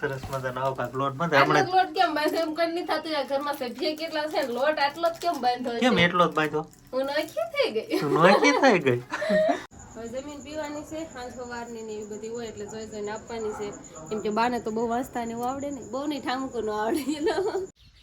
સરસ મજાનો આવો લોટ બંધ. આપણે લોટ કેમ બાંધે? એમ કઈ નહીં થતું યાર. ઘરમાં સભ્ય કેટલા છે? લોટ આટલો જ કેમ બાંધ્યો કેમ એટલો જ બાંધો? હું નખી થઈ ગઈ. નોખી થઈ ગઈ? હવે જમીન પીવાની છે. સાંજ સવારની ને એવી બધી હોય એટલે જોઈ જોઈને આપવાની છે. કેમ કે બાને તો બહુ વાંચતા ને એવું આવડે ને. બહુ નહીં ઠામકું નું આવડે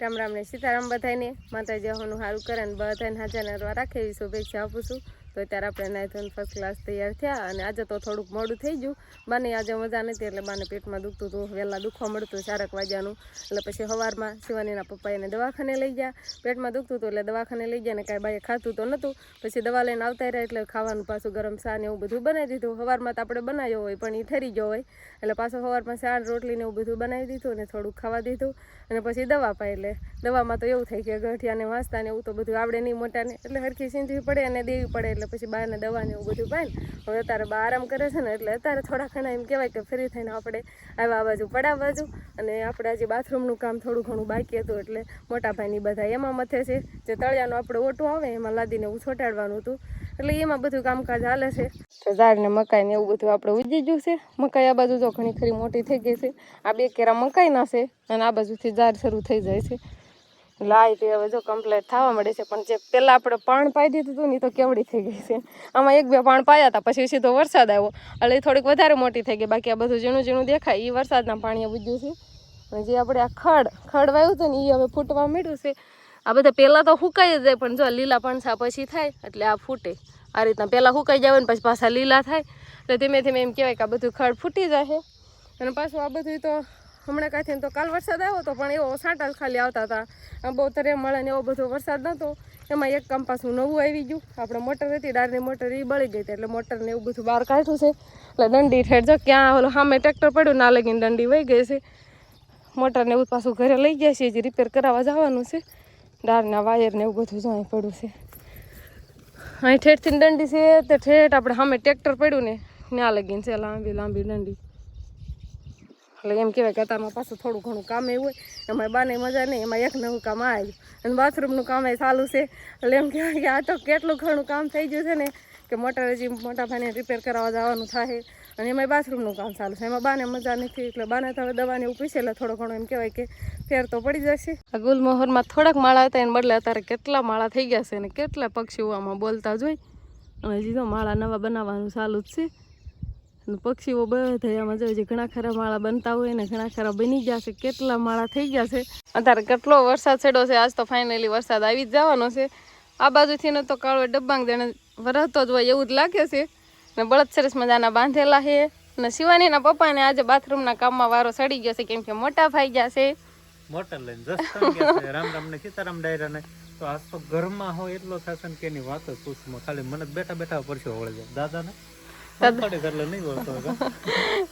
રામ રામ ને સીતારામ બધાને માતાજી હોનું સારું કરે ને બધાને હાજર રાખે એવી શુભેચ્છા આપું છું. તો અત્યારે આપણે ધોઈને ફર્સ્ટ ક્લાસ તૈયાર થયા અને આજે તો થોડુંક મોડું થઈ ગયું. બાને આજે મજા નથી એટલે બાને પેટમાં દુખતું હતું. વહેલાં દુખવા મળતું ચારક વાગ્યાનું. એટલે પછી સવારમાં શિવાનીના પપ્પા એને દવાખાને લઈ ગયા. પેટમાં દુખતું હતું એટલે દવાખાને લઈ ગયા ને કાંઈ બાઈએ ખાતું તો નહોતું પછી દવા લઈને આવતા રહ્યા એટલે ખાવાનું પાછું ગરમ ચા ને એવું બધું બનાવી દીધું. સવારમાં તો આપણે બનાવ્યો હોય, પણ એ ઠરી ગયો હોય. એટલે પાછો સવારમાં શાક રોટલી ને એવું બધું બનાવી દીધું અને થોડુંક ખાવા દીધું. અને પછી દવા પાઈ એટલે દવામાં તો એવું થાય કે ગઠિયાને વાંચતા ને એવું તો બધું આવડે નહીં મોટાને. એટલે હરખી સિંધવી પડે અને દેવી પડે એટલે પછી બહારને દવાને એવું બધું પાય હવે અત્યારે બા આરામ કરે છે ને એટલે અત્યારે થોડા ઘણા એમ કહેવાય કે ફ્રી થઈને આપણે આવ્યા બાજુ પડા બાજુ અને આપણે આજે બાથરૂમનું કામ થોડું ઘણું બાકી હતું એટલે મોટા ભાઈની બધા એમાં મથે છે. જે તળિયાનો આપણે ઓટો આવે એમાં લાદીને એવું છોટાડવાનું હતું. એટલે એમાં બધું કામકાજ હાલે છે. તો ઝાડને મકાઈ ને એવું બધું આપણે ઉજી ગયું છે. મકાઈ આ બાજુ તો ઘણી ખરી મોટી થઈ ગઈ છે. આ બે કેરા મકાઈ ના છે અને આ બાજુથી ઝાડ શરૂ થઈ જાય છે. લાઈટ હવે જો કમ્પ્લીટ થવા મળે છે, પણ જે પહેલાં આપણે પાણ પાઈ દીધું હતું ને તો કેવડી થઈ ગઈ છે. આમાં એક બે પાણ પાયા હતા પછી સીધો વરસાદ આવ્યો. એટલે થોડીક વધારે મોટી થઈ ગઈ, બાકી આ બધું ઝીણું ઝીણું દેખાય એ વરસાદના પાણીએ બુજ્યું છે. અને જે આપણે આ ખડ ખડ વાવ્યું હતું ને એ હવે ફૂટવા માંડ્યું છે. આ બધા પહેલાં તો સુકાઈ જ જાય, પણ જો લીલા પણસા પછી થાય, એટલે આ ફૂટે. આ રીતના પહેલાં સુકાઈ જાય ને પછી પાછા લીલા થાય. એટલે ધીમે ધીમે એમ કહેવાય કે આ બધું ખડ ફૂટી જાય અને પાછું આ બધું તો હમણાં કાંઈ તો કાલ વરસાદ આવ્યો હતો, પણ એવો સાંટાલ ખાલી આવતા હતા. બહુ તરે મળે ને એવો બધો વરસાદ નહોતો એમાં એક કંપાસનું નવું આવી ગયું. આપણે મોટર હતી ડારની મોટર એ બળી ગઈ હતી, એટલે મોટરને એવું બધું બહાર કાઢ્યું છે. એટલે દંડી ઠેર જો ક્યાં ઓલો સામે ટ્રેક્ટર પડ્યું, ના લગીને દંડી વહી ગઈ છે. મોટરને એવું પાછું ઘરે લઈ ગયા છે જે રિપેર કરાવવા જવાનું છે. ડારના વાયરને એવું બધું જોઈ પડ્યું છે. અહીં ઠેઠથી દંડી છે, તે ઠેઠ આપણે સામે ટ્રેક્ટર પડ્યું ને, ત્યાં લગીને છે, લાંબી લાંબી દંડી. એટલે એમ કહેવાય કે અત્યારમાં પાછું થોડું ઘણું કામ એવું હોય. એમાં બાને મજા નહીં, એમાં એક નવું કામ આવ્યું અને બાથરૂમનું કામ એ ચાલુ છે. એટલે એમ કહેવાય કે આ તો કેટલું ઘણું કામ થઈ ગયું છે ને કે મોટર હજી મોટા ભાઈને રિપેર કરાવવા જવાનું થાય. અને એમાં બાથરૂમનું કામ ચાલુ છે. એમાં બાને મજા નથી, એટલે બાને તો હવે દવાને એવું પૂછે, એટલે થોડો ઘણો એમ કહેવાય કે ફેર તો પડી જશે. આ ગુલમોહરમાં થોડાક માળા હતા, એને બદલે અત્યારે કેટલા માળા થઈ ગયા છે અને કેટલા પક્ષીઓ આમાં બોલતા જોઈ. અને હજી તો માળા નવા બનાવવાનું ચાલુ જ છે. પક્ષીઓ બધા આમાં ઘણા ખરા માળા બનતા હોય ને ઘણા ખરા બની ગયા છે, કેટલા માળા થઈ ગયા છે. અત્યારે કેટલો વરસાદ છેડો છે, આજ તો ફાઇનલી વરસાદ આવી જ જવાનો છે. આ બાજુથી તો કાળો ડબ્બાંગ જેને વરસતો જ હોય એવું જ લાગે છે. ને બળદ સરસ મજાના બાંધેલા છે. અને શિવાનીના પપ્પાને આજે બાથરૂમના કામમાં વારો સડી ગયો છે, કેમ કે મોટા ભાઈ ગયા છે. મોટર લઈને જસ્ટ રામ રામ ને સીતારામ ડાયરા ને તો આજ તો ઘરમાં હોય એટલો થશે ને કે વાત જ પૂછમાં ખાલી મને બેઠા બેઠા પરસ્યો વળે જાય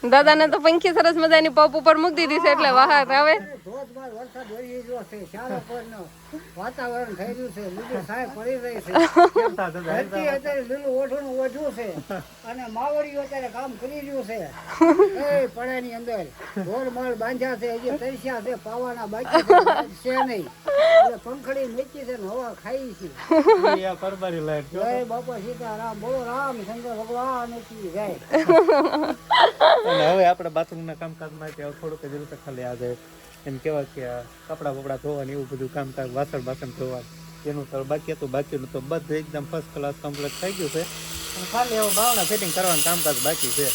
દાદા ને તો પંખી સરસ મજાની પપ ઉપર મૂકી દીધી છે એટલે બહાર આવે ધોધમાર વરસાદ વળી રહ્યો છે. ચારે પરનો વાતાવરણ થઈ રહ્યું છે. લીલી સાય પડી રહી છે. કેમ થા દાદા? ધરતી અત્યારે લીલું ઓઠું ઓઢું છે. અને માવડીઓ અત્યારે કામ કરી રહ્યું છે. એ પડાની અંદર ઢોરમાળ બાંધ્યા છે. હજી તરસ્યા છે. પાવાના બાકી છે. નહીં. એટલે પંખડી મેચી છે ને હવા ખાઈ છે. જય બાપા સીતારામ. બોલો રામ શંકર ભગવાન. હવે આપણે બાથરૂમના કામકાજ માટે હવે થોડુંક જ ખાલી આજે એમ કેવા કે કપડાં બપડા ધોવાની એવું બધું કામકાજ વાસણ બાસણ ધોવાનું. એનું બાકી હતું, બાકીનું તો બધું એકદમ ફર્સ્ટ ક્લાસ કમ્પ્લીટ થઈ ગયું છે. અને ખાલી એવું બાવણા ફિટિંગ કરવાનું કામકાજ બાકી છે.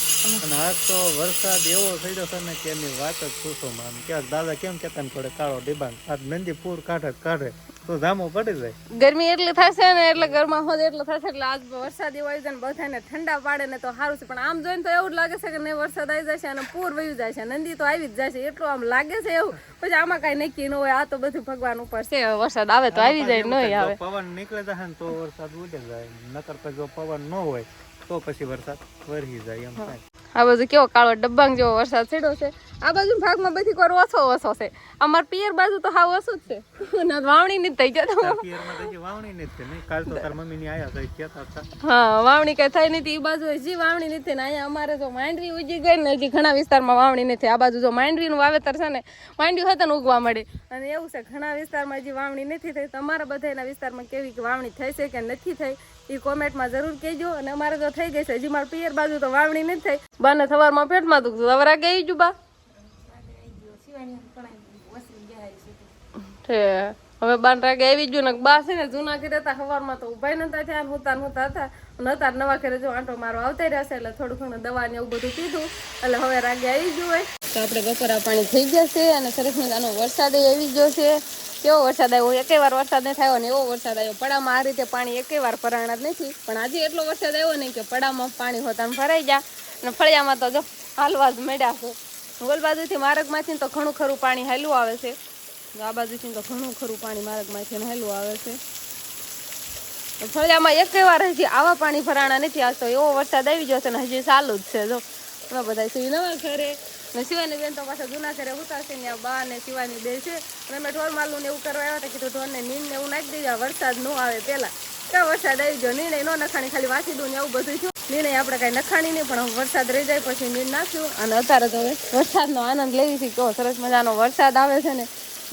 અને આજ તો વરસાદ એવો થયો છે ને કે એની વાત જ પૂછો માન ક્યાંક દાદા કેમ કે તને થોડે કાળો ડિબાંગ. આજ નંદી પૂર કાઢે કાઢે. તો જામો પડી જાય. ગરમી એટલી થશે ને એટલે ઘરમાં હોદ એટલો થશે એટલે આજ વરસાદ એવો આવી જાય બધાને ઠંડા પાડે ને તો સારું છે. પણ આમ જોઈને તો એવું લાગે છે કે નહીં, વરસાદ આવી જશે અને પૂર વયું છે નંદી તો આવી જ છે એટલું આમ લાગે છે એવું. પછી આમાં કઈ નક્કી ન હોય આ તો બધું ભગવાન ઉપર છે. વરસાદ આવે તો આવી જાય નહીં આવે. પવન નીકળે જાય ને તો વરસાદ ઉડે જાય. નકર પછી જો પવન ન હોય તો પછી વરસાદ વરહી જાય એમ થાય. આ બધું કેવો કાળો ડબ્બાંગ જેવો વરસાદ છેડો છે. આ બાજુ ભાગમાં બધી કોર ઓછો ઓછો છે. અમાર પિયર બાજુ તો હાવ ઓછું જ છે. ના વાવણી ની થઈ જતો તાર પિયરમાં તો વાવણી નથી થઈ. નહીં કાલ તો તાર મમ્મી ની આયા હતા કહેતા હતા. હા વાવણી કઈ થઈ નથી એ બાજુ હજી વાવણી નથી ને અહીંયા અમારે જો માંડવી ઉજી ગઈ ને હજી ઘણા વિસ્તારમાં વાવણી નથી. આ બાજુ જો માંડવીનું વાવેતર છે ને માંડવી હતા ને ઉગવા મળે અને એવું છે ઘણા વિસ્તારમાં હજી વાવણી નથી થઈ. તમારા બધાના વિસ્તારમાં કેવી વાવણી થઈ છે કે નથી થઈ એ કોમેન્ટમાં જરૂર કહેજો. અને અમારે તો થઈ ગઈ છે. હજી મારા પિયર બાજુ તો વાવણી નથી થઈ. બાને સવારમાં પેટમાં દુખતું હવે ગઈ જુ બા. હવે બાર વાગે આવી ગયું ને બા છે ને જૂના ઘરે હતા, સવારમાં તો ઊભા નતા થયા હુતા ને હુતા. નતા નવા ઘરે જો આંટો મારો આવતા રહેશે એટલે થોડું ઘણું દવા ને એવું બધું પીધું. એટલે હવે રાગે આવી ગયું હોય. તો આપણે બપોરા પાણી થઈ જશે અને સરસ મજાનો વરસાદ આવી ગયો છે. કેવો વરસાદ આવ્યો? એકે વાર વરસાદ નહીં થયો ને એવો વરસાદ આવ્યો. પડામાં આ રીતે પાણી એકે વાર ભરાણા નથી. પણ આજે એટલો વરસાદ આવ્યો નહીં કે પડામાં પાણી હોતા ભરાઈ ગયા. અને ફળિયામાં તો જો હાલવા જ મેળ્યા છે. ગોલ બાજુથી માર્ગમાંથી તો ઘણું ખરું પાણી હેલું આવે છે. આ બાજુથી તો ઘણું ખરું પાણી માર્ગમાંથી હેલું આવે છે. ફળિયામાં એક વાર હજી આવા પાણી ભરાણા નથી આવતો, એવો વરસાદ આવી ગયો છે ને હજી ચાલુ જ છે. જો એમાં બધા સુઈ નવા ઘરે. ને શિવાની બેન તો પાછા જૂના ઘરે ઉતારશે ને આ બા ને શિવાની બે છે. અને અમે ઢોર માલું ને એવું કરવા આવ્યા હતા, કીધું ઢોરને નીંદ ને એવું નાખી દેજા વરસાદ ન આવે પહેલાં. ક્યાં વરસાદ આવી ગયો, નિર્ણય નો નખાણી, ખાલી વાંચી દઉં ને એવું બધું નિર્ણય આપણે કાંઈ નખાણી નહીં, પણ વરસાદ રહી જાય પછી નીર નાખ્યું. અને અત્યારે તો વરસાદનો આનંદ લેવી છે. કેવો સરસ મજાનો વરસાદ આવે છે ને.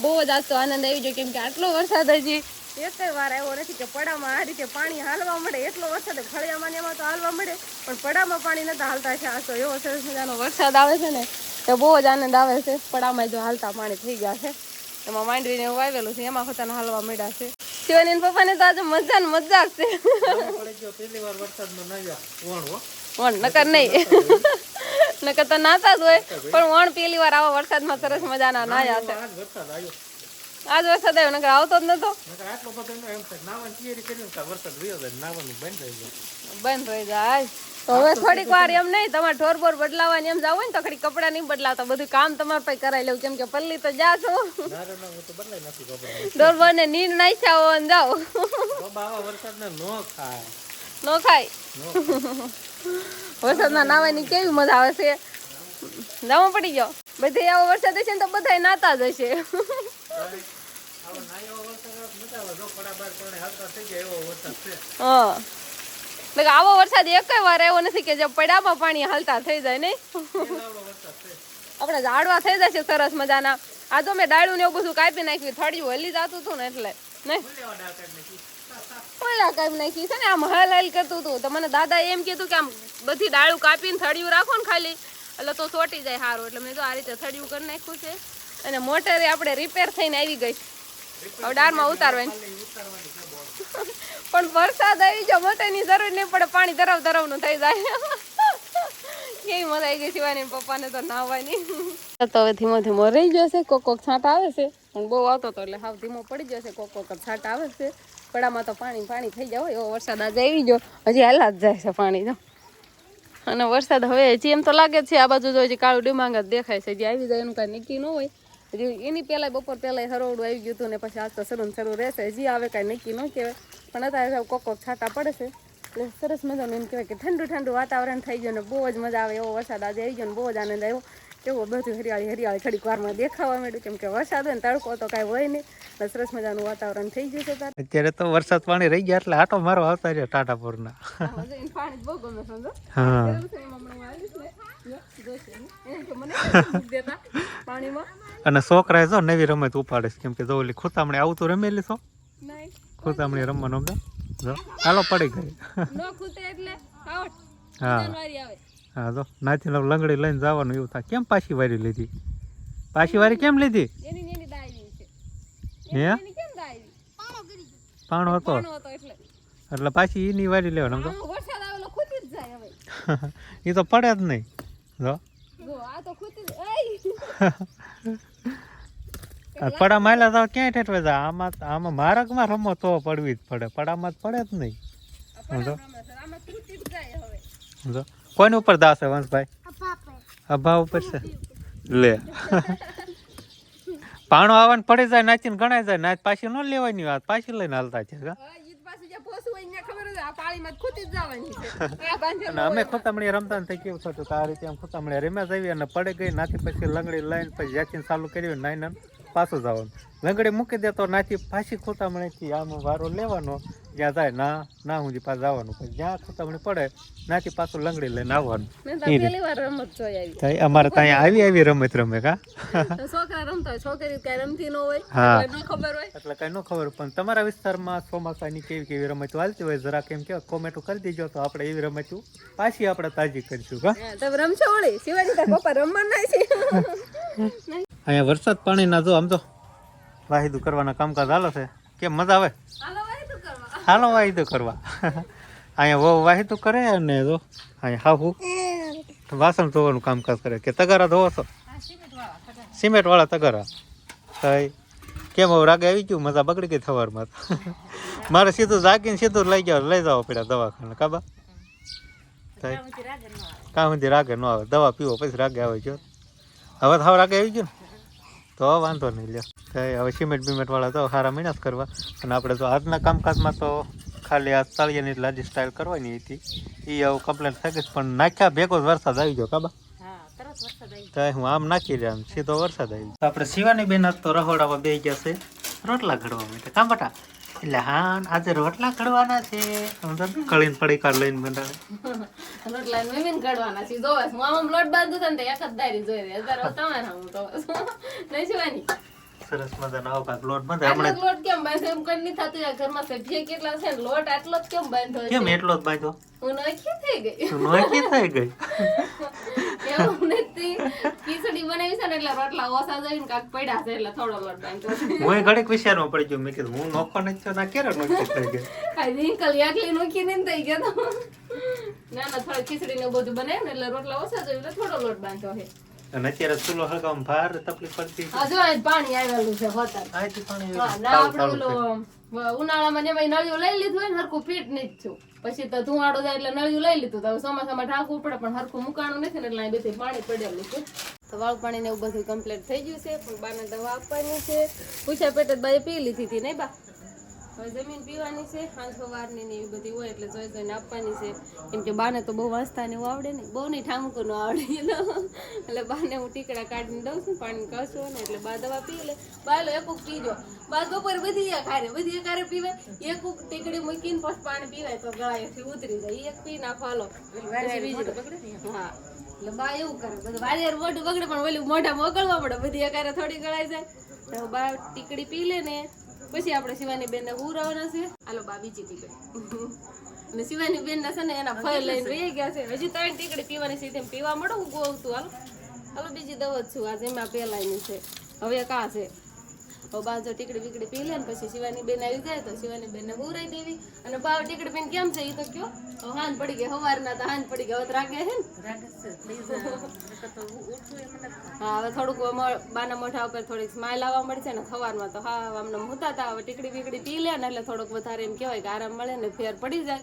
બહુ જ આજ આનંદ આવી ગયો. કેમ કે આટલો વરસાદ હજી એક વાર આવ્યો નથી કે પડામાં આ રીતે પાણી હાલવા મળે. એટલો વરસાદ ફળિયામાં એમાં તો હાલવા મળે. પણ પડામાં પાણી નતા હાલતા છે. આ તો એવો સરસ મજાનો વરસાદ આવે છે ને, તો બહુ જ આનંદ આવે છે. પડામાં જો હાલતા પાણી થઈ ગયા છે. એમાં માંડવીને એવું વાવેલું છે. એમાં પોતાને હાલવા મળ્યા છે. શિવાની પપ્પાને તો આજે મજા ને મજા વણ, નકર નહીં. નકર તો નાતા જ હોય, પણ વણ પેલી વાર આવા વરસાદમાં સરસ મજાના નાયા છે. આજ વરસાદ આવ્યો, નકર આવતો જ નતો. ન ને બંધ રહી જાય. તો હવે થોડીક વાર એમ નહીં તમારે ઢોર બોર બદલાવાની એમ જાવ ને તો ખરી કપડાં નહીં બદલાવતા. બધું કામ તમારે પાસે કરાવી લેવું કેમ કે પલ્લી તો જા છો. ઢોર બોર ને નીંદ નાખ્યા હો ને જાઓ. ન ખાય. વરસાદમાં નાવાની કેવી મજા આવે છે? જવું પડી ગયો. બધે આવો વરસાદ હશે ને તો બધા નાતા જ હશે. હા. એટલે આવો વરસાદ એક વાર એવો નથી કે જે પડામાં પાણી હાલતા થઈ જાય નહીં. આપણે ઝાડવા થઈ જાય છે સરસ મજાના. આ તો મેં ડાળું ને એવું બધું કાપી નાખ્યું, થળિયું હલી જતું હતું ને એટલે, નહીં? ઓલા કાપી નાખી છે ને, આમ હલ હલ કરતું હતું. તો મને દાદા એમ કીધું કે આમ બધી ડાળું કાપીને થડિયું રાખો ને ખાલી. એટલે તો ચોટી જાય સારું એટલે મેં તો આ રીતે થડિયું કરી નાખ્યું છે. અને મોટરે આપણે રિપેર થઈને આવી ગઈ. હવે ડાળમાં ઉતારવાની પણ વરસાદ આવી ગયો મોટરની જરૂર નહીં પડે, પાણી ધરાવ ધરાવનું થઈ જાય. કેવી મજા આવી ગઈ શિવાની પપ્પાને તો નાહવાની. તો હવે ધીમો ધીમો રહી જશે કોક કોક છાંટ આવે છે. પણ બહુ આવતો હતો એટલે હાવ ધીમો પડી જશે કોક કોક છાંટ આવે છે. પડામાં તો પાણી પાણી થઈ જાય, એવો વરસાદ આજે આવી ગયો. હજી હાલા જ જાય છે પાણી તો. અને વરસાદ હવે હજી એમ તો લાગે છે, આ બાજુ જો હજી કાળું ડિમાંગ જ દેખાય છે જે આવી જાય એનું કાંઈ નીકળી ન હોય. એની પહેલાં બપોર પહેલાં હરોવડું આવી ગયું હતું ને પછી આજ તો શરૂ સરું રહેશે. હજી આવે કાંઈ નક્કી ન કહેવાય. પણ અત્યારે કોક કોક છાંટા પડે છે. એટલે સરસ મજાનું એમ કહેવાય કે ઠંડુ ઠંડુ વાતાવરણ થઈ ગયું ને બહુ જ મજા આવે એવો વરસાદ આજે આવી ગયો ને બહુ જ આનંદ આવ્યો. એવો બધું હરિયાળી હરિયાળી થોડીક વારમાં દેખાવા માંડ્યું કેમ કે વરસાદ હોય ને તડકો તો કાંઈ હોય નહીં. સરસ મજાનું વાતાવરણ થઈ ગયું છે તારે. અત્યારે તો વરસાદ પાણી રહી ગયા એટલે આટો મારો આવતા રહ્યો ટાટાપુર ના પાણી બહુ ગમે સમજો? હા. અને છોકરાએ જો નવી રમત ઉપાડે છે. કેમ કે જો ઓલી ખૂતામણી આવું તો રમેલી છો? ખૂતામણી રમવાનું સમજો જો હાલો પડી ગઈ. હા. હા જો નાથી લંગડી લઈને જવાનું એવું થાય. કેમ પાછી વારી લીધી? પાછી વારી કેમ લીધી? હે? પાણો હતો? એટલે. પાછી એની વારી લેવાનું એ તો પડે જ નહીં. જો. આ તો પડા માયલા તો ક્યાંય ઠેઠવે છે આમાં આમાં માર્ગમાં રમો તો પડવી જ પડે. પડામાં જ પડે જ નહીં. સમજો? કોની ઉપર દાસ છે વંશભાઈ? અભા ઉપર છે. લે. પાણો આવવાનું પડી જાય નાચીને ગણાય જાય. નાચ પાછી ન લેવાની વાત. પાછી લઈને હાલતા છે અમે ખોતામણી રમતા તો કેવું થતું આ રીતે આમ ખોતામણી રમ્યા જઈએ અને પડે ગઈ નાથી પછી લંગડી લઈને પછી જેથી ચાલુ કર્યું નાઈને પાછું જવાનું. લંગડી મૂકી દે તો નાથી પાછી ખોતામણીથી આમ વારો લેવાનો. જ્યાં જાય ના ના હું પાછું જવાનું. પણ જ્યાં ખોતામણી પડે નાથી પાછું લંગડી લઈને આવવાનું. તો અમારે ત્યાં આવી આવી રમત રમે કા? છોકરા રમતા છોકરી કઈ રમતી ન હોય ન ખબર હોય. એટલે કઈ ન ખબર પણ તમારા વિસ્તારમાં ચોમાસાની કેવી કેવી રમતો હાલતી હોય? જરા કેમ કે કોમેન્ટો કરી દેજો તો આપણે એવી રમત પાછી આપણે તાજી કરીશું કા? તમે રમશો ઓળી શિવાજી તાર પપ્પા રમવા છે. નહીં? અહીંયા વરસાદ પાણીના જો આમ તો વાહિદું કરવાના કામકાજ હાલો છે. કેમ મજા આવે? હાલો વાહિદું કરવા. અહીંયા વહુ વાહિદું કરે અને જો અહીંયા હાહુ. વાસણ ધોવાનું કામકાજ કરે. કે તગારા ધોવો છો? સિમેન્ટ વાળા તગારા. થઈ કેમ હવે રાગે આવી ગયું? મજા બગડી ગઈ સવારમાં મારે સીધું જાગીને સીધું લઈ જાવ લઈ જાઓ પડ્યા દવાખાને કાબા થાય કાં સુધી રાગે ન આવે. દવા પીવો પછી રાગે આવે જો. હવે થાવ રાગે આવી ગયું ને. તો વાંધો નહીં લ્યો. કઈ હવે સિમેન્ટ બિમેન્ટ વાળા તો સારા મહિના જ કરવા. અને આપણે તો આજના કામકાજમાં તો ખાલી આ તળિયાની લાદી સ્ટાઇલ કરવાની હતી. એ હવે કમ્પ્લેટ થઈ ગઈ પણ નાખ્યા ભેગો જ વરસાદ આવી ગયો કાબા? તો હું આમ નાખી રહ્યા સીધો વરસાદ આવી ગયો. આપણે શિવાની બેન તો રહોડામાં બે ગયા છે. રોટલા ઘડવા માટે. કામ બટા એટલે હા આજે રોટલા કડવાના છે. આમ પડી કળીને લઈને મંડાડે રોટલા મેમીન કાઢવાના છે. જોવે હું આમ લોટ બાંધું તને તો એક જ દારી જોઈ રહી. અત્યારે તમારે હું તો નહીં જોવાની? સરસ મજાનો આવો કાક લોટ બંધ. આપણે લોટ કેમ બાંધે? એમ કઈ નહીં થતું. ઘરમાં સભ્ય કેટલા છે ને લોટ આટલો જ કેમ બાંધો કેમ એટલો જ બાંધો? હું નોખી થઈ ગઈ નોખી થઈ ગઈ એવું નથી ખીચડી બનાવી છે ને એટલે રોટલા ઓસા જઈને કાક પડ્યા છે એટલે થોડો લોટ બાંધો છે. હું ઘડીક વિચારમાં પડી ગયો મેં કીધું હું નોખો નથી થયો ના ક્યારે નોખી થઈ ગઈ આ રિંકલ એકલી નોખી નહીં થઈ ગયો તો. ના ના થોડી ખીચડી ને બધું બનાવ્યું ને એટલે રોટલા ઓછા જોઈએ એટલે થોડો લોટ બાંધ્યો છે. અને અત્યારે ચૂલો હળગાવવામાં ભાર તકલીફ પડતી છે. આ જો આ પાણી આવેલું છે હોતા પાણી હા, ના આપણે ઉનાળામાં જેમાં નળિયું લઈ લીધું હોય ને, હરખું ફીટ નહીં થયું પછી તો ધુવાડો જાય એટલે નળિયું લઈ લીધું તો ચોમાસામાં ઢાંકવું પડે, પણ હરખું મુકાણું નથી ને એટલે બધી પાણી પડેલું છે. તો વાળ પાણી ને એવું બધું કમ્પ્લીટ થઈ ગયું છે, પણ બાને દવા આપવાની છે. પૂછ્યા પેટે બાએ પી લીધી હતી નહીં બા? હવે જમીન પીવાની છે સાંજ સવારની ને એવી બધી હોય એટલે જોઈ જોઈને આપવાની છે. કેમ કે બાને તો બહુ વાંચતા ને એવું આવડે ને બહુ નહીં ઠામકું નું આવડે એટલે બાને હું ટીકડા કાઢીને દઉં છું પાણી કશો ને એટલે બા દવા પી લે. બા લો એક પીજો. બા બપોર બધી એક હારે બધી એક પીવાય પીવે. એક ટીકડી મૂકીને પછી પાણી પીવાય તો ગળાએથી ઉતરી જાય. એક પી નાખો હાલો હા. એટલે બા એવું કરે. બધું વારે મોઢું બગડે પણ ઓલું મોઢા મોકળવા પડે. બધી એક થોડી ગળાઈ જાય. તો બા ટીકડી પી લે ને. પછી આપણે શિવાની બેન ને ઉરાવવાના છે. હાલો બા, બીજી ટીકડી અને શિવાની બેન ના છે ને એના ફળ લઈને રહી ગયા છે. હજી ત્રણ ટીકડી પીવાની છે, તેમ પીવા મળો હું ગોવ તું, હાલો. હાલો, બીજી દવા છું, આજે એમાં પેલાની છે. હવે કા છે? બા જો ટીકડી બીકડી પી લે ને પછી શિવાની બેન આવી જાય તો શિવાની બેન ને ઉરાઈ દેવી. અને બા ટીકડી પીને કેમ છે? એ તો કયો હાન પડી ગઈ સવારના તો હાન પડી ગઈ હવે રાગે છે ને હા હવે થોડુંક બાના મોઢા ઉપર થોડીક સ્માઈલ આવવા મળશે ને સવારમાં તો હા આમને મૂતા હતા હવે ટીકડી બીકડી પી લે ને એટલે થોડુંક વધારે એમ કહેવાય કે આરામ મળે ને ફેર પડી જાય.